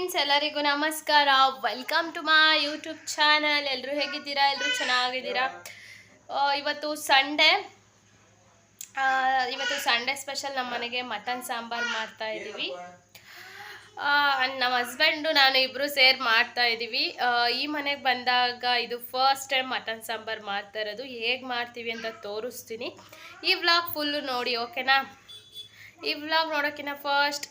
Friends, ಎಲ್ಲರಿಗೂ ನಮಸ್ಕಾರ. Welcome to my YouTube channel ಎಲ್ಲರೂ ಹೇಗಿದ್ದೀರಾ? ಎಲ್ಲರೂ ಚೆನ್ನಾಗಿದ್ದೀರಾ? ಇವತ್ತು ಸಂಡೇ ಇವತ್ತು ಸಂಡೇ ಸ್ಪೆಷಲ್ ನಮ್ಮ ಮನೆಗೆ ಮಟನ್ ಸಾಂಬಾರು ಮಾಡ್ತಾ ಇದ್ದೀವಿ. ನಮ್ಮ ಹಸ್ಬೆಂಡು ನಾನು ಇಬ್ಬರು ಸೇರ್ ಮಾಡ್ತಾ ಇದ್ದೀವಿ. ಈ ಮನೆಗೆ ಬಂದಾಗ ಇದು ಫಸ್ಟ್ ಟೈಮ್ ಮಟನ್ ಸಾಂಬಾರು ಮಾಡ್ತಾ ಇರೋದು. ಹೇಗೆ ಮಾಡ್ತೀವಿ ಅಂತ ತೋರಿಸ್ತೀನಿ. ಈ ವ್ಲಾಗ್ ಫುಲ್ಲು ನೋಡಿ ಓಕೆನಾ ಈ ವ್ಲಾಗ್ ನೋಡೋಕ್ಕಿಂತ ಫಸ್ಟ್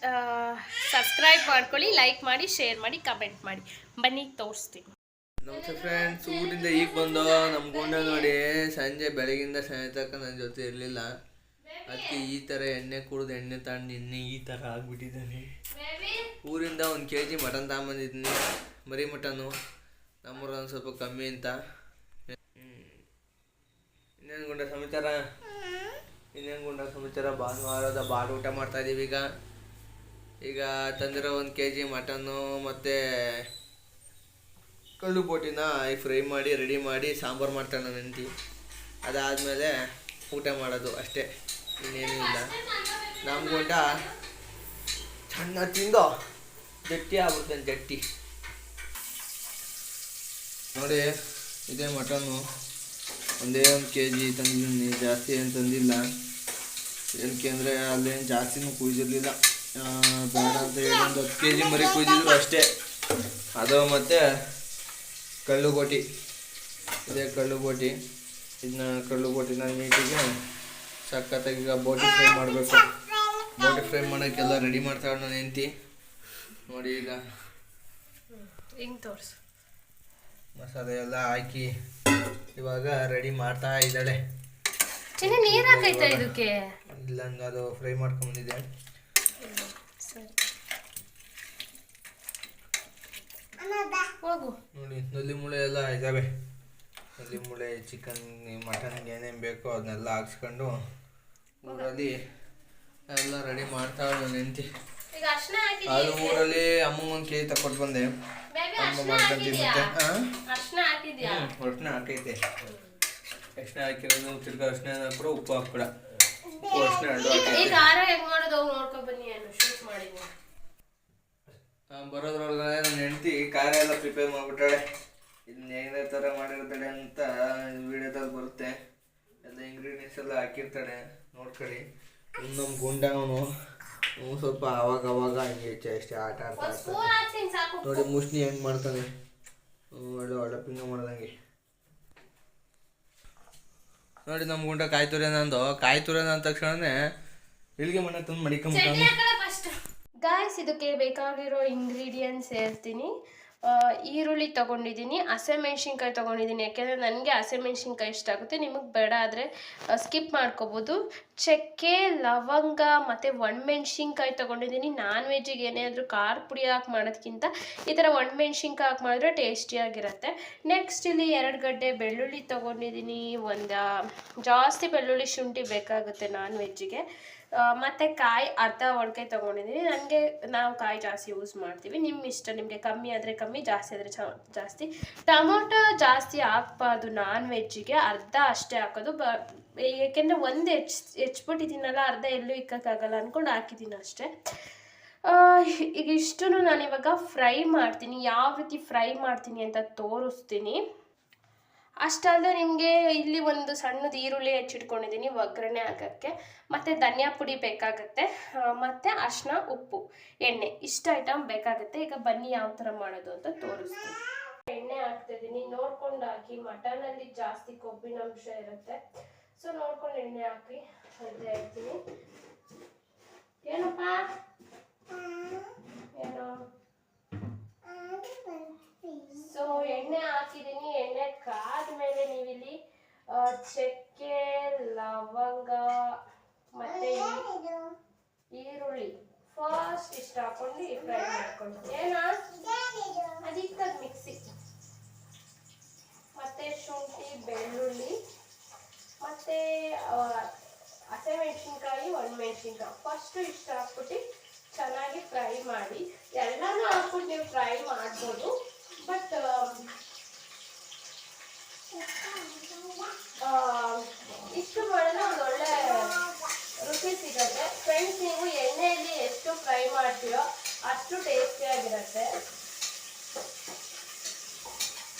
ಸಬ್ಸ್ಕ್ರೈಬ್ ಮಾಡ್ಕೊಳ್ಳಿ ಲೈಕ್ ಮಾಡಿ ಶೇರ್ ಮಾಡಿ ಕಮೆಂಟ್ ಮಾಡಿ. ಬನ್ನಿ, ತೋರಿಸ್ತೀನಿ. ನಮಸ್ತೆ ಫ್ರೆಂಡ್ಸ್ ಊರಿಂದ ಈಗ ಬಂದು ನಮ್ಮ ಗುಂಡ ನೋಡಿ, ಸಂಜೆ ಬೆಳಗಿಂದ ಸಂಜೆ ತನಕ ನನ್ನ ಜೊತೆ ಇರಲಿಲ್ಲ. ಅದಕ್ಕೆ ಈ ಥರ ಎಣ್ಣೆ ಕುಡಿದು ಎಣ್ಣೆ ತಗೊಂಡು ಎಣ್ಣೆ ಈ ಥರ ಆಗಿಬಿಟ್ಟಿದ್ದಾನೆ. ಊರಿಂದ ಒಂದು ಕೆ ಜಿ ಮಟನ್ ತಗೊಂಬಂದಿದ್ದೀನಿ. ಮರಿ ಮಟನು ನಮ್ಮೂರ ಒಂದು ಸ್ವಲ್ಪ ಕಮ್ಮಿ ಅಂತ. ಇನ್ನೇನು ಗುಂಡ ಸಮಾಚಾರ? ಇನ್ನೇನು ಗುಂಡ ಸಮಾಚಾರ ಭಾನುವಾರದ ಬಾಡು ಊಟ ಮಾಡ್ತಾ ಇದೀವಿ. ಈಗ ಈಗ ತಂದಿರೋ ಒಂದು ಕೆ ಜಿ ಮಟನ್ನು ಮತ್ತು ಕಲ್ಲು ಬೋಟಿನ ಈ ಫ್ರೈ ಮಾಡಿ ರೆಡಿ ಮಾಡಿ ಸಾಂಬಾರು ಮಾಡ್ತಾಳೆ ನನ್ನ ಹೆಂಡತಿ. ಅದಾದಮೇಲೆ ಊಟ ಮಾಡೋದು ಅಷ್ಟೇ. ಇನ್ನೇನೂ ಇಲ್ಲ. ನಮ್ಮ ಗುಂಡ ಸಣ್ಣ ತಿಂದು ಜಟ್ಟಿ ಆಗ್ಬಿಡ್ತಾನೆ ಜಟ್ಟಿ ನೋಡಿ, ಇದೇ ಮಟನ್ನು ಒಂದೇ ಒಂದು ಕೆ ಜಿ ತಂದಿದ್ದೀನಿ ಜಾಸ್ತಿ ಏನು ತಂದಿಲ್ಲ. ಏನಕ್ಕೆ ಅಂದರೆ ಅಲ್ಲೇನು ಜಾಸ್ತಿನೂ ಕುಯ್ದಿರಲಿಲ್ಲ. ಬೇಡ ಅಂತ ಹೇಳಿ ಒಂದು ಹತ್ತು ಕೆ ಜಿ ಮರಿ ಕುಯ್ದಿದ್ರು ಅಷ್ಟೇ. ಅದು ಮತ್ತು ಕಳ್ಳು ಬೋಟಿ ಇದೇ ಕಳ್ಳು ಬೋಟಿ ಇದನ್ನ ಕಳ್ಳು ನಾನು ನೀಟಿಗೆ ಸಖತ್ತಾಗಿ ಈಗ ಬೋಟಿ ಫ್ರೈ ಮಾಡಬೇಕು. ಬೋಟಿ ಫ್ರೈ ಮಾಡೋಕ್ಕೆಲ್ಲ ರೆಡಿ ಮಾಡ್ತಾಳೆ ನಾನು ಹೆಂಡ್ತಿ. ನೋಡಿ ಈಗ. ಹಿಂಗೆ ತೋರಿಸು. ಮಸಾಲೆ ಎಲ್ಲ ಹಾಕಿ ಇವಾಗ ರೆಡಿ ಮಾಡ್ತಾ ಇದ್ದಾಳೆ. ನೀರು ಹಾಕೈತಾ ಇದಕ್ಕೆ? ಇಲ್ಲ ಅದು ಫ್ರೈ ಮಾಡ್ಕೊಂಬಂದಿದ್ದೆ ಸರಿ ಹೋಗು. ನೋಡಿ ನಲ್ಲಿ ಮುಳೆ ಎಲ್ಲ ಇದ್ದಾವೆ ನಲ್ಲಿ ಮುಳೆ ಚಿಕನ್ ಮಟನ್ ಏನೇನು ಬೇಕೋ ಅದನ್ನೆಲ್ಲ ಹಾಕ್ಸ್ಕೊಂಡು ಊರಲ್ಲಿ ಎಲ್ಲ ರೆಡಿ ಮಾಡ್ತಾ ಹಾಕಿದ್ಯಾ ಅದು ಊರಲ್ಲಿ ಅಮ್ಮಂಗೆ ಕೇಳಿ ಕೆ ಬಂದೆ ಅರ್ಶನ ಹಾಕೈತೆ ಅರ್ಶಿನ ಹಾಕಿರೋದು ತಿರ್ಗಾ ಅರ್ಶಿನ ಹಾಕ್ಬಿಡ ಉಪ್ಪು ಹಾಕ್ಬಿಡ. ಹೆಂಗ್ ಹೋಗಿ ಬರೋದ್ರೊಳಗಡೆ ನನ್ನ ಹೆಂಡತಿ ಖಾರ ಎಲ್ಲ ಪ್ರಿಪೇರ್ ಮಾಡಿಬಿಟ್ಟಾಳೆ. ಇದನ್ನ ಏನೇ ಥರ ಮಾಡಿರ್ತಾಳೆ ಅಂತ ವಿಡಿಯೋದಲ್ಲಿ ಬರುತ್ತೆ. ಎಲ್ಲ ಇಂಗ್ರೀಡಿಯೆಂಟ್ಸ್ ಎಲ್ಲ ಹಾಕಿರ್ತಾಳೆ ನೋಡ್ಕೊಳ್ಳಿ. ಇನ್ನೊಂದು ನಮ್ಮ ಗುಂಡ ಅವನು ಸ್ವಲ್ಪ ಅವಾಗ ಅವಾಗ ಹಂಗೆ ಹೆಚ್ಚು ಅಷ್ಟೇ ಆಟ ಆಡ್ತಾ ನೋಡಿ ಮೋಸ್ಟ್ಲಿ ಹೆಂಗೆ ಮಾಡ್ತಾನೆ. ಒಳ್ಳೆ ಒಳ್ಳೆ ಪಿಂಗ ಮಾಡ್ದಂಗೆ. ನೋಡಿ ನಮ್ಮ ಗುಂಡ ಕಾಯಿ ತುರಿಯೋಣ ಅಂದು ಕಾಯಿ ತುರಿಯೋಣ ಅಂದ ತಕ್ಷಣನೇ ಇಲ್ಲಿಗೆ ಮನೆ ತಂದು ಮಡಿಕೊಂಬಿಟ್ಟಾನೆ. ಗಾಯ್ಸ್ ಇದಕ್ಕೆ ಬೇಕಾಗಿರೋ ಇಂಗ್ರೀಡಿಯೆಂಟ್ಸ್ ಹೇಳ್ತೀನಿ. ಈರುಳ್ಳಿ ತೊಗೊಂಡಿದ್ದೀನಿ, ಹಸಿಮೆಣ್ಸಿನ್ಕಾಯಿ ತೊಗೊಂಡಿದ್ದೀನಿ. ಯಾಕೆಂದರೆ ನನಗೆ ಹಸಿಮೆಣ್ಸಿನ್ಕಾಯಿ ಇಷ್ಟ ಆಗುತ್ತೆ, ನಿಮಗೆ ಬೇಡ ಆದರೆ ಸ್ಕಿಪ್ ಮಾಡ್ಕೋಬೋದು. ಚಕ್ಕೆ, ಲವಂಗ ಮತ್ತು ಒಣಮೆಣ್ಸಿನ್ಕಾಯಿ ತೊಗೊಂಡಿದ್ದೀನಿ. ನಾನ್ ವೆಜ್ಜಿಗೆ ಆದರೂ ಖಾರ ಪುಡಿ ಹಾಕಿ ಮಾಡೋದಕ್ಕಿಂತ ಈ ಥರ ಒಣಮೆಣ್ಸಿನ್ಕಾಯಿ ಹಾಕಿ ಮಾಡಿದ್ರೆ ಟೇಸ್ಟಿಯಾಗಿರುತ್ತೆ ನೆಕ್ಸ್ಟ್ ಇಲ್ಲಿ ಎರಡು ಗಡ್ಡೆ ಬೆಳ್ಳುಳ್ಳಿ ತೊಗೊಂಡಿದ್ದೀನಿ. ಒಂದು, ಜಾಸ್ತಿ ಬೆಳ್ಳುಳ್ಳಿ ಶುಂಠಿ ಬೇಕಾಗುತ್ತೆ ನಾನ್ ವೆಜ್ಜಿಗೆ ಮತ್ತೆ ಕಾಯಿ ಅರ್ಧ ಒಳಗೆ ತೊಗೊಂಡಿದ್ದೀನಿ. ನನಗೆ ನಾವು ಕಾಯಿ ಜಾಸ್ತಿ ಯೂಸ್ ಮಾಡ್ತೀವಿ. ನಿಮ್ಮ ಇಷ್ಟ. ನಿಮಗೆ ಕಮ್ಮಿ ಆದರೆ ಕಮ್ಮಿ, ಜಾಸ್ತಿ ಆದರೆ ಜಾಸ್ತಿ. ಟೊಮೊಟೊ ಜಾಸ್ತಿ ಹಾಕ್ಬಾರ್ದು ನಾನ್ ವೆಜ್ಜಿಗೆ ಅರ್ಧ ಅಷ್ಟೇ ಹಾಕೋದು. ಬ, ಏಕೆಂದರೆ ಒಂದು ಹೆಚ್, ಹೆಚ್ಬಿಟ್ಟಿದ್ದೀನಲ್ಲ, ಅರ್ಧ ಎಲ್ಲೂ ಇಕ್ಕೋಕ್ಕಾಗಲ್ಲ ಅಂದ್ಕೊಂಡು ಹಾಕಿದ್ದೀನಿ ಅಷ್ಟೇ. ಈಗ ಇಷ್ಟು ನಾನು ಇವಾಗ ಫ್ರೈ ಮಾಡ್ತೀನಿ. ಯಾವ ರೀತಿ ಫ್ರೈ ಮಾಡ್ತೀನಿ ಅಂತ ತೋರಿಸ್ತೀನಿ. ಅಷ್ಟಲ್ಲದೆ ನಿಮಗೆ ಇಲ್ಲಿ ಒಂದು ಸಣ್ಣದು ಈರುಳ್ಳಿ ಹೆಚ್ಚಿಟ್ಕೊಂಡಿದ್ದೀನಿ ಒಗ್ಗರಣೆ ಹಾಕೋಕ್ಕೆ. ಮತ್ತು ಧನಿಯಾ ಪುಡಿ ಬೇಕಾಗುತ್ತೆ. ಮತ್ತು ಅರಿಶಿನ ಉಪ್ಪು ಎಣ್ಣೆ. ಇಷ್ಟು ಐಟಮ್ ಬೇಕಾಗುತ್ತೆ. ಈಗ ಬನ್ನಿ ಯಾವ ಥರ ಮಾಡೋದು ಅಂತ ತೋರಿಸ್ತೀನಿ. ಎಣ್ಣೆ ಹಾಕ್ತಿದ್ದೀನಿ. ನೋಡ್ಕೊಂಡು ಹಾಕಿ. ಮಟನಲ್ಲಿ ಜಾಸ್ತಿ ಕೊಬ್ಬಿನ ಅಂಶ ಇರುತ್ತೆ. ಸೊ ನೋಡ್ಕೊಂಡು ಎಣ್ಣೆ ಹಾಕಿ. ಅಂತ ಹೇಳ್ತೀನಿ. ಏನಪ್ಪ? ಏನೋ? ಎಣ್ಣೆ ಹಾಕಿದ್ದೀನಿ ಎಣ್ಣೆ ಕಾದ್ಮೇಲೆ ನೀವಿಲ್ಲಿ ಚಕ್ಕೆ, ಲವಂಗ, ಮತ್ತೆ ಈರುಳ್ಳಿ ಫಸ್ಟ್ ಇಷ್ಟ ಹಾಕೊಂಡು ಫ್ರೈ ಮಾಡ್ಕೊಂಡು ಏನಾ? ಅದಕ್ಕೆ ಮಿಕ್ಸಿ ಮತ್ತೆ ಶುಂಠಿ, ಬೆಳ್ಳುಳ್ಳಿ, ಮತ್ತೆ ಹಸಿಮೆಣ್ಸಿನ್ಕಾಯಿ ಒಣಮೆಣ್ಸಿನ್ಕಾಯಿ ಫಸ್ಟು ಇಷ್ಟ ಹಾಕ್ಬಿಟ್ಟು ಚೆನ್ನಾಗಿ ಫ್ರೈ ಮಾಡಿ. ಎಲ್ಲಾನು ಹಾಕ್ಬಿಟ್ಟು ನೀವು ಫ್ರೈ ಮಾಡ್ಬೋದು. ಬಟ್ ಇಷ್ಟು ಮಾಡಿದ್ರೆ ಒಂದು ಒಳ್ಳೆ ರುಚಿ ಸಿಗುತ್ತೆ. ಫ್ರೆಂಡ್ಸ್ ನೀವು ಎಣ್ಣೆಯಲ್ಲಿ ಎಷ್ಟು ಫ್ರೈ ಮಾಡ್ತೀರೋ ಅಷ್ಟು ಟೇಸ್ಟಿ ಆಗಿರುತ್ತೆ.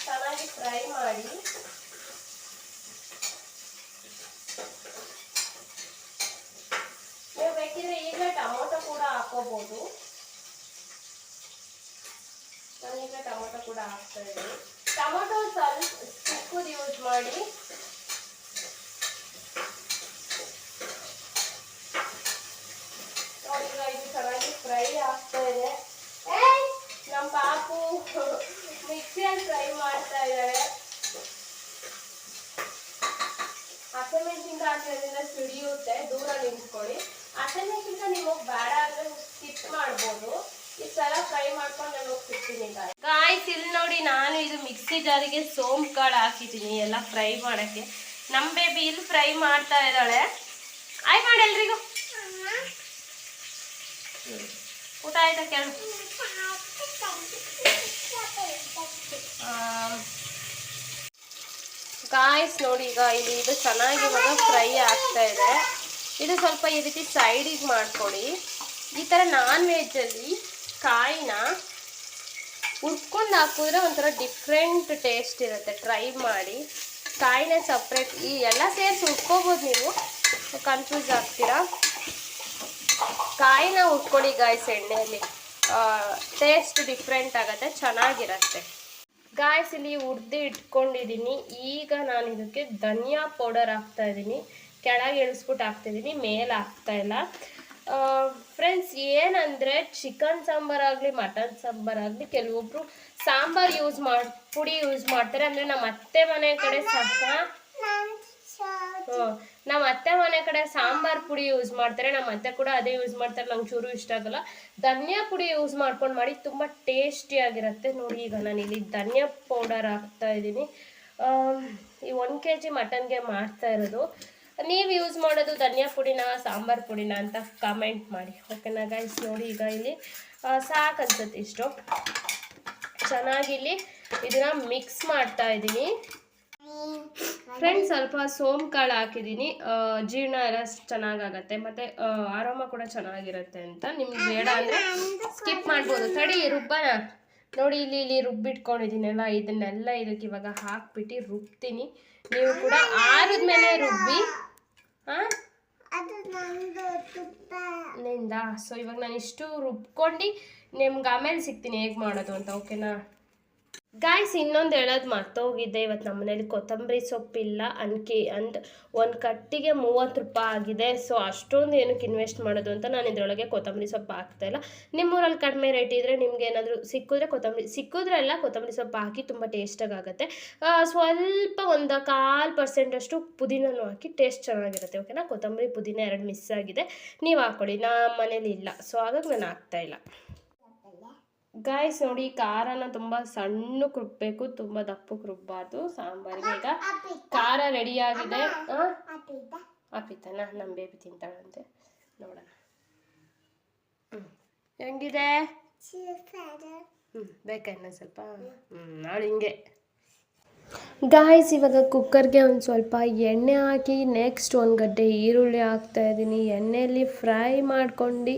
ಚೆನ್ನಾಗಿ ಫ್ರೈ ಮಾಡಿ. ನೀವು ಬೇಕಿದ್ರೆ ಈಗ ಟೊಮೊಟೊ ಕೂಡ ಹಾಕೋಬಹುದು ನಾನೀಗ ಟೊಮೊಟೊ ಕೂಡ ಹಾಕ್ತಾ ಇದ್ದೀನಿ. ಟೊಮೊಟೊ ಸ್ವಲ್ಪ ಚಿಕ್ಕದು ಯೂಸ್ ಮಾಡಿ ನೋಡಿ ಈಗ ಇದು ಚೆನ್ನಾಗಿ ಫ್ರೈ ಆಗ್ತಾ ಇದೆ! ನಮ್ಮ ಪಾಪು ಮಿಕ್ಸಿಯಲ್ಲಿ ಫ್ರೈ ಮಾಡ್ತಾ ಇದ್ದಾರೆ ಹಸಿಮೆಣಸಿನ್ಕಾಯಿ ಹಾಕಿರೋದ್ರಿಂದ ಸಿಡಿಯುತ್ತೆ ದೂರ ನಿಂತ್ಕೊಳ್ಳಿ. ಹಸಿಮೆಣಸಿನ್ಕಾಯಿ ನಿಮಗೆ ಬೇಡ ಅಂದ್ರೆ ಸ್ಕಿಪ್ ಮಾಡ್ಬೋದು. ಈ ಸಲ ಫ್ರೈ ಮಾಡ್ಕೊಂಡು ನಾನು ಸಿಗ್ತೀನಿ ಗಾಯ್ಸ್ ಇಲ್ಲಿ ನೋಡಿ ನಾನು ಇದು ಮಿಕ್ಸಿ ಜಾರಿಗೆ ಸೋಂಪು ಕಾಳು ಹಾಕಿದ್ದೀನಿ, ಎಲ್ಲ ಫ್ರೈ ಮಾಡೋಕ್ಕೆ. ನಮ್ಮ ಬೇಬಿ ಇಲ್ಲಿ ಫ್ರೈ ಮಾಡ್ತಾ ಇದ್ದಾಳೆ. ಆಯ್ ಮಾಡಿ ಎಲ್ರಿಗೂ. ಊಟ ಗಾಯ್ಸ್ ನೋಡಿ, ಈಗ ಇಲ್ಲಿ ಇದು ಚೆನ್ನಾಗಿ ಇವಾಗ ಫ್ರೈ ಆಗ್ತಾ ಇದೆ. ಇದು ಸ್ವಲ್ಪ ಈ ರೀತಿ ಸೈಡಿಗೆ ಮಾಡ್ಕೊಡಿ ಈ ಥರ ನಾನ್ ವೆಜ್ಜಲ್ಲಿ ಕಾಯಿನ ಹುರ್ಕೊಂಡು ಹಾಕಿದ್ರೆ ಒಂಥರ ಡಿಫ್ರೆಂಟ್ ಟೇಸ್ಟ್ ಇರುತ್ತೆ. ಟ್ರೈ ಮಾಡಿ. ಕಾಯಿನ ಸಪ್ರೇಟ್ ಈ ಎಲ್ಲ ಸೇರಿಸಿ ಹುರ್ಕೋಬೋದು ನೀವು. ಕನ್ಫ್ಯೂಸ್ ಆಗ್ತೀರಾ? ಕಾಯಿನ ಉಟ್ಕೊಳ್ಳಿ ಗಾಯ್ಸ್ ಎಣ್ಣೆಯಲ್ಲಿ. ಟೇಸ್ಟ್ ಡಿಫ್ರೆಂಟ್ ಆಗುತ್ತೆ ಚೆನ್ನಾಗಿರತ್ತೆ. ಗಾಯ್ಸ್ ಇಲ್ಲಿ ಹುರ್ದು ಇಟ್ಕೊಂಡಿದ್ದೀನಿ ಈಗ ನಾನು ಇದಕ್ಕೆ ಧನಿಯಾ ಪೌಡರ್ ಹಾಕ್ತಾ ಇದ್ದೀನಿ ಕೆಳಗೆ ಇಳಿಸ್ಬಿಟ್ಟು ಹಾಕ್ತಿದ್ದೀನಿ ಮೇಲೆ ಹಾಕ್ತಾ ಇಲ್ಲ. ಫ್ರೆಂಡ್ಸ್ ಏನಂದರೆ ಚಿಕನ್ ಸಾಂಬಾರಾಗಲಿ ಮಟನ್ ಸಾಂಬಾರಾಗಲಿ ಕೆಲವೊಬ್ರು ಸಾಂಬಾರು ಯೂಸ್ ಮಾಡಿ ಪುಡಿ ಯೂಸ್ ಮಾಡ್ತಾರೆ. ಅಂದರೆ ನಮ್ಮ ಅತ್ತೆ ಮನೆ ಕಡೆ ಸಹ ಅತ್ತೆ ಮನೆ ಕಡೆ ಸಾಂಬಾರ್ ಪುಡಿ ಯೂಸ್ ಮಾಡ್ತಾರೆ. ನಮ್ಮ ಅತ್ತೆ ಕೂಡ ಅದೇ ಯೂಸ್ ಮಾಡ್ತಾರೆ. ನಂಗೆ ಚೂರು ಇಷ್ಟ ಆಗಲ್ಲ. ಧನಿಯಾ ಪುಡಿ ಯೂಸ್ ಮಾಡ್ಕೊಂಡು ಮಾಡಿ ತುಂಬ ಟೇಸ್ಟಿಯಾಗಿರುತ್ತೆ ನೋಡಿ ಈಗ ನಾನು ಇಲ್ಲಿ ಧನಿಯಾ ಪೌಡರ್ ಹಾಕ್ತಾ ಇದ್ದೀನಿ. ಈ ಒನ್ ಕೆ ಜಿ ಮಟನ್ಗೆ ಮಾಡ್ತಾ ಇರೋದು. ನೀವು ಯೂಸ್ ಮಾಡೋದು ಧನಿಯಾ ಪುಡಿನ, ಸಾಂಬಾರ್ ಪುಡಿನ ಅಂತ ಕಮೆಂಟ್ ಮಾಡಿ. ಓಕೆನಾ ಗೈಸ್ ನೋಡಿ ಈಗ ಇಲ್ಲಿ ಸಾಕು ಅನ್ಸುತ್ತೆ ಇಷ್ಟು. ಚೆನ್ನಾಗಿ ಇಲ್ಲಿ ಇದನ್ನ ಮಿಕ್ಸ್ ಮಾಡ್ತಾ ಇದ್ದೀನಿ. ಫ್ರೆಂಡ್ಸ್ ಸ್ವಲ್ಪ ಸೋಮ್ ಕಾಳು ಹಾಕಿದ್ದೀನಿ ಜೀರ್ಣ ಎಲ್ಲ ಚೆನ್ನಾಗಾಗತ್ತೆ. ಮತ್ತು ಆರಾಮ ಕೂಡ ಚೆನ್ನಾಗಿರುತ್ತೆ ಅಂತ. ನಿಮ್ಗೆ ಬೇಡ ಅಂದರೆ ಸ್ಕಿಪ್ ಮಾಡ್ಬೋದು. ತಡಿ, ರುಬ್ಬನ. ನೋಡಿ, ಇಲ್ಲಿ ಇಲ್ಲಿ ರುಬ್ಬಿಟ್ಕೊಂಡಿದ್ದೀನಲ್ಲ, ಇದನ್ನೆಲ್ಲ ಇದಕ್ಕೆ ಇವಾಗ ಹಾಕ್ಬಿಟ್ಟು ರುಬ್ತೀನಿ. ನೀವು ಕೂಡ ಆರಿದ್ಮೇಲೆ ರುಬ್ಬಿ. ಹಾಂ ನಿಂದ? ಸೊ ಇವಾಗ ನಾನು ಇಷ್ಟು ರುಬ್ಕೊಂಡು ನಿಮ್ಗೆ ಆಮೇಲೆ ಸಿಗ್ತೀನಿ ಹೇಗೆ ಮಾಡೋದು ಅಂತ ಓಕೆನಾ ಗಾಯ್ಸ್ ಇನ್ನೊಂದು ಹೇಳೋದು ಮರ್ತೋಗಿದ್ದೆ ಇವತ್ತು ನಮ್ಮ ಮನೇಲಿ ಕೊತ್ತಂಬರಿ ಸೊಪ್ಪಿಲ್ಲ ಅನ್ಕಿ ಅಂಡ್ ಒಂದು ಕಟ್ಟಿಗೆ ಮೂವತ್ತು ರೂಪಾಯಿ ಆಗಿದೆ. ಸೊ ಅಷ್ಟೊಂದು ಏನಕ್ಕೆ ಇನ್ವೆಸ್ಟ್ ಮಾಡೋದು ಅಂತ ನಾನು ಇದರೊಳಗೆ ಕೊತ್ತಂಬರಿ ಸೊಪ್ಪು ಹಾಕ್ತಾ ಇಲ್ಲ. ನಿಮ್ಮೂರಲ್ಲಿ ಕಡಿಮೆ ರೇಟ್ ಇದ್ದರೆ ನಿಮ್ಗೆ ಏನಾದರೂ ಸಿಕ್ಕಿದ್ರೆ ಕೊತ್ತಂಬರಿ ಸಿಕ್ಕಿದ್ರೆಲ್ಲ ಕೊತ್ತಂಬರಿ ಸೊಪ್ಪು ಹಾಕಿ ತುಂಬ ಟೇಸ್ಟಾಗಿ ಆಗುತ್ತೆ. ಸ್ವಲ್ಪ ಒಂದು ಕಾಲು ಪರ್ಸೆಂಟಷ್ಟು ಪುದೀನೂ ಹಾಕಿ ಟೇಸ್ಟ್ ಚೆನ್ನಾಗಿರುತ್ತೆ ಓಕೆನಾ ಕೊತ್ತಂಬರಿ ಪುದೀನ ಎರಡು ಮಿಸ್ ಆಗಿದೆ. ನೀವು ಹಾಕ್ಕೊಳ್ಳಿ ನಮ್ಮ ಮನೇಲಿ ಇಲ್ಲ. ಸೊ ಹಾಗಾಗಿ ನಾನು ಹಾಕ್ತಾ ಇಲ್ಲ. ಗಾಯ್ಸ್ ನೋಡಿ ಖಾರನ ತುಂಬ ಸಣ್ಣ ರುಬ್ಬಬೇಕು ತುಂಬ ದಪ್ಪಕ್ಕೆ ರುಬ್ಬಾರ್ದು ಸಾಂಬಾರಿಗೆ. ಈಗ ಖಾರ ರೆಡಿ ಆಗಿದೆ ಆಪಿತನ ನಮ್ಮ ಬೇಬಿ ತಿಂತಾಳಂತೆ. ನೋಡೋಣ. ಹ್ಞೂ ಹೆಂಗಿದೆ? ಹ್ಞೂ ಬೇಕಾ ಇನ್ನೊಂದು ಸ್ವಲ್ಪ? ಹ್ಞೂ ನಾಳೆ ಹಿಂಗೆ. ಗಾಯ್ಸ್ ಇವಾಗ ಕುಕ್ಕರ್ಗೆ ಒಂದು ಸ್ವಲ್ಪ ಎಣ್ಣೆ ಹಾಕಿ ನೆಕ್ಸ್ಟ್ ಒಂದು ಗಡ್ಡೆ ಈರುಳ್ಳಿ ಹಾಕ್ತಾ ಇದ್ದೀನಿ ಎಣ್ಣೆಯಲ್ಲಿ ಫ್ರೈ ಮಾಡ್ಕೊಂಡು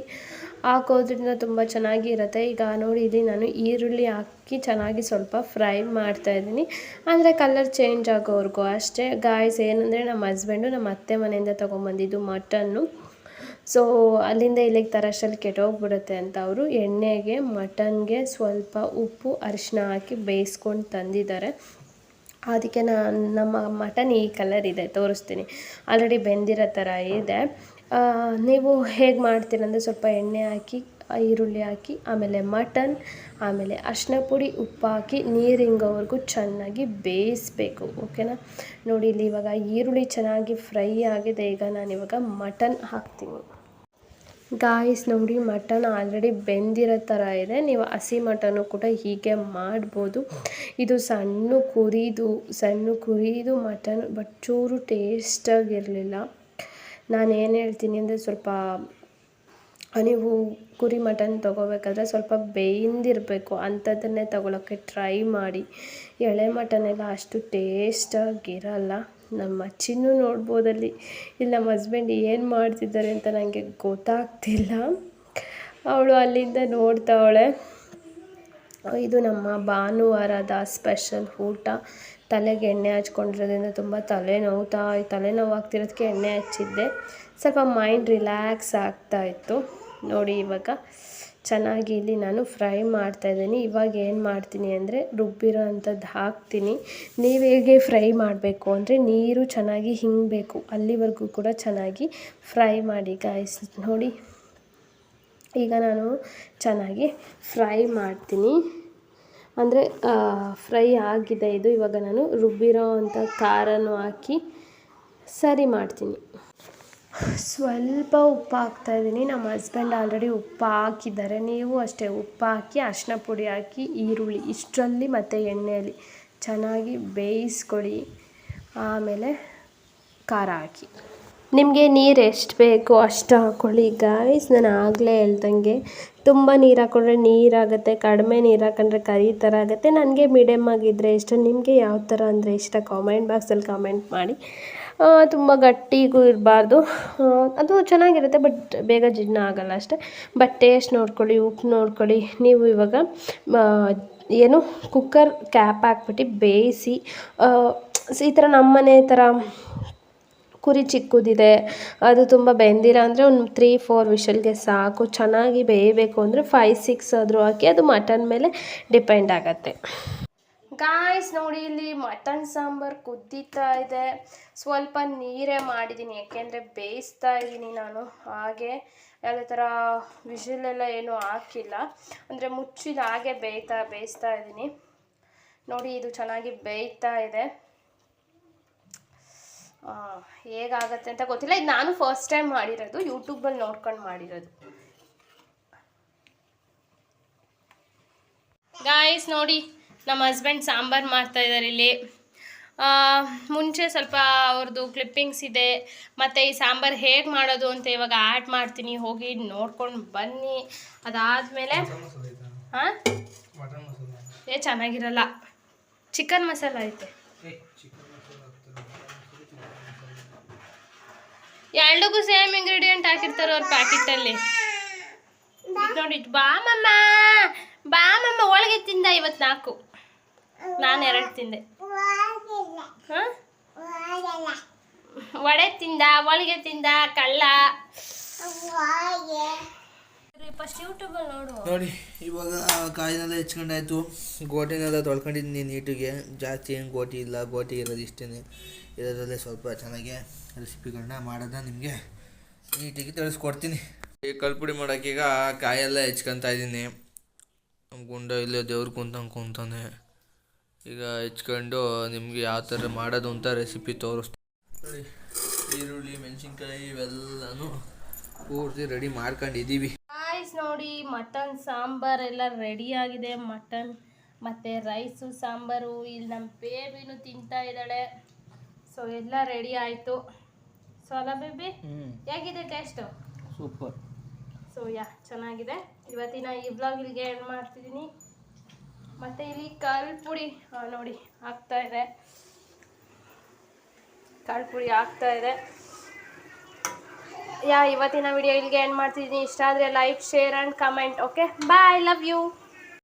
ಹಾಕೋದ್ರಿಂದ ತುಂಬ ಚೆನ್ನಾಗಿ ಇರುತ್ತೆ ಈಗ ನೋಡಿ, ಇಲ್ಲಿ ನಾನು ಈರುಳ್ಳಿ ಹಾಕಿ ಚೆನ್ನಾಗಿ ಸ್ವಲ್ಪ ಫ್ರೈ ಮಾಡ್ತಾ ಇದ್ದೀನಿ. ಅಂದರೆ ಕಲರ್ ಚೇಂಜ್ ಆಗೋವರೆಗೂ ಅಷ್ಟೇ. ಗಾಯ್ಸ್ ಏನಂದರೆ ನಮ್ಮ ಹಸ್ಬೆಂಡು ನಮ್ಮ ಅತ್ತೆ ಮನೆಯಿಂದ ತೊಗೊಂಬಂದಿದ್ದು ಮಟನ್ನು. ಸೊ ಅಲ್ಲಿಂದ ಇಲ್ಲಿಗೆ ತರಷ್ಟಲ್ಲಿ ಕೆಟ್ಟೋಗ್ಬಿಡುತ್ತೆ ಅಂತ ಅವರು ಎಣ್ಣೆಗೆ, ಮಟನ್ಗೆ ಸ್ವಲ್ಪ ಉಪ್ಪು ಅರಿಶಿನ ಹಾಕಿ ಬೇಯಿಸ್ಕೊಂಡು ತಂದಿದ್ದಾರೆ. ಅದಕ್ಕೆ ನಾನು ನಮ್ಮ ಮಟನ್ ಈ ಕಲರ್ ಇದೆ, ತೋರಿಸ್ತೀನಿ. ಆಲ್ರೆಡಿ ಬೆಂದಿರೋ ಥರ ಇದೆ. ನೀವು ಹೇಗೆ ಮಾಡ್ತೀರಂದರೆ ಸ್ವಲ್ಪ ಎಣ್ಣೆ ಹಾಕಿ ಈರುಳ್ಳಿ ಹಾಕಿ, ಆಮೇಲೆ ಮಟನ್, ಆಮೇಲೆ ಅರಿಶಿನ ಪುಡಿ, ಉಪ್ಪು ಹಾಕಿ, ನೀರು ಹಿಂಗೋವರೆಗೂ ಚೆನ್ನಾಗಿ ಬೇಯಿಸ್ಬೇಕು, ಓಕೆನಾ? ನೋಡಿ, ಇಲ್ಲಿ ಇವಾಗ ಈರುಳ್ಳಿ ಚೆನ್ನಾಗಿ ಫ್ರೈ ಆಗಿದೆ, ಈಗ ನಾನಿವಾಗ ಮಟನ್ ಹಾಕ್ತೀನಿ. ಗಾಯ್ಸ್, ನೋಡಿ, ಮಟನ್ ಆಲ್ರೆಡಿ ಬೆಂದಿರೋ ಥರ ಇದೆ. ನೀವು ಹಸಿ ಮಟನು ಕೂಡ ಹೀಗೆ ಮಾಡ್ಬೋದು. ಇದು ಸಣ್ಣ ಕುರಿದು ಸಣ್ಣ ಕುರಿದು ಮಟನ್, ಬಟ್ ಚೂರು ಟೇಸ್ಟಾಗಿರಲಿಲ್ಲ. ನಾನು ಏನು ಹೇಳ್ತೀನಿ ಅಂದರೆ ಸ್ವಲ್ಪ, ನೀವು ಕುರಿ ಮಟನ್ ತೊಗೋಬೇಕಾದ್ರೆ ಸ್ವಲ್ಪ ಬೇಯಿಂದಿರಬೇಕು. ಅಂಥದ್ದನ್ನೇ ತೊಗೊಳಕ್ಕೆ ಟ್ರೈ ಮಾಡಿ. ಎಳೆ ಮಟನ್ ಎಲ್ಲ ಅಷ್ಟು ಟೇಸ್ಟಾಗಿರಲ್ಲ ನಮ್ಮ ಚಿನ್ನು ನೋಡ್ಬೋದಲ್ಲಿ. ಇಲ್ಲಿ, ನಮ್ಮ ಹಸ್ಬೆಂಡ್ ಏನು ಮಾಡ್ತಿದ್ದಾರೆ ಅಂತ ನನಗೆ ಗೊತ್ತಾಗ್ತಿಲ್ಲ. ಅವಳು ಅಲ್ಲಿಂದ ನೋಡ್ತಾವಳೆ. ಇದು ನಮ್ಮ ಭಾನುವಾರದ ಸ್ಪೆಷಲ್ ಊಟ. ತಲೆಗೆ ಎಣ್ಣೆ ಹಚ್ಕೊಂಡಿರೋದ್ರಿಂದ ತುಂಬ ತಲೆ ನೋವ್ತಾ ತಲೆನೋವು ಆಗ್ತಿರೋದಕ್ಕೆ ಎಣ್ಣೆ ಹಚ್ಚಿದ್ದೆ. ಸ್ವಲ್ಪ ಮೈಂಡ್ ರಿಲ್ಯಾಕ್ಸ್ ಆಗ್ತಾ ಇತ್ತು. ನೋಡಿ ಇವಾಗ ಚೆನ್ನಾಗಿ ಇಲ್ಲಿ ನಾನು ಫ್ರೈ ಮಾಡ್ತಾಯಿದ್ದೀನಿ ಇವಾಗ ಏನು ಮಾಡ್ತೀನಿ ಅಂದರೆ ರುಬ್ಬಿರೋ ಅಂಥದ್ದು ಹಾಕ್ತೀನಿ. ನೀವು ಹೇಗೆ ಫ್ರೈ ಮಾಡಬೇಕು ಅಂದರೆ ನೀರು ಚೆನ್ನಾಗಿ ಹಿಂಗಬೇಕು. ಅಲ್ಲಿವರೆಗೂ ಕೂಡ ಚೆನ್ನಾಗಿ ಫ್ರೈ ಮಾಡಿ ಗಾಯ್ಸ್ ನೋಡಿ, ಈಗ ನಾನು ಚೆನ್ನಾಗಿ ಫ್ರೈ ಮಾಡ್ತೀನಿ. ಅಂದರೆ ಫ್ರೈ ಆಗಿದೆ ಇದು. ಇವಾಗ ನಾನು ರುಬ್ಬಿರೋ ಅಂಥ ಖಾರನೂ ಹಾಕಿ ಸರಿ ಮಾಡ್ತೀನಿ. ಸ್ವಲ್ಪ ಉಪ್ಪು ಹಾಕ್ತಾ ಇದ್ದೀನಿ. ನಮ್ಮ ಹಸ್ಬೆಂಡ್ ಆಲ್ರೆಡಿ ಉಪ್ಪು ಹಾಕಿದ್ದಾರೆ. ನೀವು ಅಷ್ಟೇ, ಉಪ್ಪು ಹಾಕಿ ಅರಿಶಿನ ಪುಡಿ ಹಾಕಿ, ಈರುಳ್ಳಿ, ಇಷ್ಟರಲ್ಲಿ ಮತ್ತು ಎಣ್ಣೆಯಲ್ಲಿ ಚೆನ್ನಾಗಿ ಬೇಯಿಸ್ಕೊಳ್ಳಿ. ಆಮೇಲೆ ಖಾರ ಹಾಕಿ. ನಿಮಗೆ ನೀರು ಎಷ್ಟು ಬೇಕೋ ಅಷ್ಟು ಹಾಕ್ಕೊಳ್ಳಿ ಗಾಯ್ಸ್ ನಾನು ಆಗಲೇ ಹೇಳ್ದಂಗೆ ತುಂಬ ನೀರು ಹಾಕ್ಕೊಂಡ್ರೆ ನೀರಾಗುತ್ತೆ ಕಡಿಮೆ ನೀರು ಹಾಕೊಂಡ್ರೆ ಕರಿ ಥರ ಆಗುತ್ತೆ. ನನಗೆ ಮೀಡಿಯಮ್ ಆಗಿದ್ದರೆ ಇಷ್ಟ. ನಿಮಗೆ ಯಾವ ಥರ ಅಂದರೆ ಇಷ್ಟ? ಕಾಮೆಂಟ್ ಬಾಕ್ಸಲ್ಲಿ ಕಾಮೆಂಟ್ ಮಾಡಿ. ತುಂಬ ಗಟ್ಟಿಗೂ ಇರಬಾರ್ದು. ಅದು ಚೆನ್ನಾಗಿರುತ್ತೆ ಬಟ್ ಬೇಗ ಜೀರ್ಣ ಆಗಲ್ಲ ಅಷ್ಟೇ. ಬಟ್ ಟೇಸ್ಟ್ ನೋಡ್ಕೊಳ್ಳಿ, ಉಪ್ಪು ನೋಡ್ಕೊಳ್ಳಿ. ನೀವು ಇವಾಗ ಏನು ಕುಕ್ಕರ್ ಕ್ಯಾಪ್ ಹಾಕ್ಬಿಟ್ಟು ಬೇಯಿಸಿ ಈ ಥರ ನಮ್ಮನೆ ಥರ ಕುರಿ ಚಿಕ್ಕದಿದೆ. ಅದು ತುಂಬ ಬೆಂದಿಲ್ಲ ಅಂದರೆ ಒಂದು ತ್ರೀ ಫೋರ್ ವಿಷಲ್ಗೆ ಸಾಕು. ಚೆನ್ನಾಗಿ ಬೇಯಬೇಕು ಅಂದರೆ ಫೈವ್ ಸಿಕ್ಸ್ ಆದರೂ ಹಾಕಿ ಅದು ಮಟನ್ ಮೇಲೆ ಡಿಪೆಂಡ್ ಆಗತ್ತೆ. ಗಾಯ್ಸ್ ನೋಡಿ ಇಲ್ಲಿ ಮಟನ್ ಸಾಂಬಾರು ಕುದ್ದಿತಾ ಇದೆ. ಸ್ವಲ್ಪ ನೀರೇ ಮಾಡಿದ್ದೀನಿ ಯಾಕೆಂದರೆ ಬೇಯಿಸ್ತಾ ಇದ್ದೀನಿ ನಾನು ಹಾಗೆ. ಯಾವುದೇ ಥರ ವಿಷಲೆಲ್ಲ ಏನೂ ಹಾಕಿಲ್ಲ. ಅಂದರೆ ಮುಚ್ಚಿದ ಹಾಗೆ ಬೇಯ್ತಾ, ಬೇಯಿಸ್ತಾ ಇದ್ದೀನಿ ನೋಡಿ ಇದು ಚೆನ್ನಾಗಿ ಬೇಯ್ತಾ ಇದೆ. ಹೇಗಾಗತ್ತೆ ಅಂತ ಗೊತ್ತಿಲ್ಲ. ಇದು ನಾನು ಫಸ್ಟ್ ಟೈಮ್ ಮಾಡಿರೋದು. ಯೂಟ್ಯೂಬಲ್ಲಿ ನೋಡ್ಕೊಂಡು ಮಾಡಿರೋದು. ಗಾಯ್ಸ್ ನೋಡಿ ನಮ್ಮ ಹಸ್ಬೆಂಡ್ ಸಾಂಬಾರು ಮಾಡ್ತಾ ಇದ್ದಾರೆ ಇಲ್ಲಿ. ಮುಂಚೆ ಸ್ವಲ್ಪ ಅವ್ರದ್ದು ಕ್ಲಿಪ್ಪಿಂಗ್ಸ್ ಇದೆ. ಮತ್ತು ಈ ಸಾಂಬಾರು ಹೇಗೆ ಮಾಡೋದು ಅಂತ ಇವಾಗ ಆ್ಯಡ್ ಮಾಡ್ತೀನಿ. ಹೋಗಿ ನೋಡ್ಕೊಂಡು ಬನ್ನಿ. ಅದಾದಮೇಲೆ ಹಾಂ ಏ ಚೆನ್ನಾಗಿರಲ್ಲ. ಚಿಕನ್ ಮಸಾಲ ಐತೆ. ಎರಡಕ್ಕೂ ಸೇಮ್ ಇಂಗ್ರೀಡಿಯೆಂಟ್ ಹಾಕಿರ್ತಾರೆ ಅವ್ರ ಪ್ಯಾಕೆಟಲ್ಲಿ ನೋಡಿ ಬಾ ಮಮ್ಮ ಬಾ ಒಳಗೆ ತಿಂದ ಇವತ್ತು ನಾಲ್ಕು. ನಾನು ಎರಡು ತಿಂದೆ. ವಡೆ ತಿಂದ ಒಳಗೆ ತಿಂದ, ಕಳ್ಳ. ನೋಡಿ. ಇವಾಗ ಕಾಯಿನೆಲ್ಲ ಹೆಚ್ಕೊಂಡಾಯ್ತು. ಗೋಟಿನೆಲ್ಲ ತೊಳ್ಕೊಂಡಿದ್ದೀನಿ ನೀಟಿಗೆ. ಜಾಸ್ತಿ ಏನು ಗೋಟಿ ಇಲ್ಲ, ಗೋಟಿ ಇರೋದು ಇಷ್ಟೇ ಇರೋದ್ರಲ್ಲೇ ಸ್ವಲ್ಪ ಚೆನ್ನಾಗಿ ರೆಸಿಪಿಗಳನ್ನ ಮಾಡೋದನ್ನ ನಿಮಗೆ ನೀಟಿಗೆ ತಿಳಿಸ್ಕೊಡ್ತೀನಿ. ಈ ಕಲ್ಪುಡಿ ಮಾಡೋಕ್ಕೀಗ ಕಾಯೆಲ್ಲ ಹೆಚ್ಕೊತಾ ಇದ್ದೀನಿ. ನಮ್ಮ ಗುಂಡ ಇಲ್ಲೇ ದೇವ್ರ ಕುಂತಂಗೆ ಕುಂತಾನೆ. ಈಗ ಹೆಚ್ಕೊಂಡು ನಿಮಗೆ ಯಾವ ಥರ ಮಾಡೋದು ಅಂತ ರೆಸಿಪಿ ತೋರಿಸ್ತೀನಿ. ನೋಡಿ ಈರುಳ್ಳಿ ಮೆಣಸಿನ್ಕಾಯಿ ಇವೆಲ್ಲನೂ ಪೂರ್ತಿ ರೆಡಿ ಮಾಡ್ಕೊಂಡಿದ್ದೀವಿ. ಗಾಯ್ಸ್ ನೋಡಿ ಮಟನ್ ಸಾಂಬಾರ್ ಎಲ್ಲ ರೆಡಿ ಆಗಿದೆ. ಮಟನ್ ಮತ್ತು ರೈಸು ಸಾಂಬಾರು. ಇಲ್ಲಿ ನಮ್ಮ ಬೇಬಿನೂ ತಿಂತಾ ಇದ್ದಾಳೆ. ಸೊ ಎಲ್ಲ ರೆಡಿ ಆಯಿತು. ಸೊ ಅಲ್ಲ ಬೇಬಿ ಹೇಗಿದೆ ಟೇಸ್ಟ್ ಸೂಪರ್ ಸೊ ಯಾ ಚೆನ್ನಾಗಿದೆ. ಇವತ್ತಿನ ಈ ಬ್ಲಾಗ್ ಇಲ್ಲಿಗೆ ಎಂಡ್ ಮಾಡ್ತಿದ್ದೀನಿ ಮತ್ತು ಇಲ್ಲಿ ಕಾಳು ಪುಡಿ ನೋಡಿ ಆಗ್ತಾ ಇದೆ. ಕಾಳು ಪುಡಿ ಆಗ್ತಾ ಇದೆ. ಯಾ ಇವತ್ತಿನ ವಿಡಿಯೋ ಇಲ್ಲಿಗೆ ಎಂಡ್ ಮಾಡ್ತಿದ್ದೀನಿ ಇಷ್ಟ ಆದರೆ like share and comment okay bye love you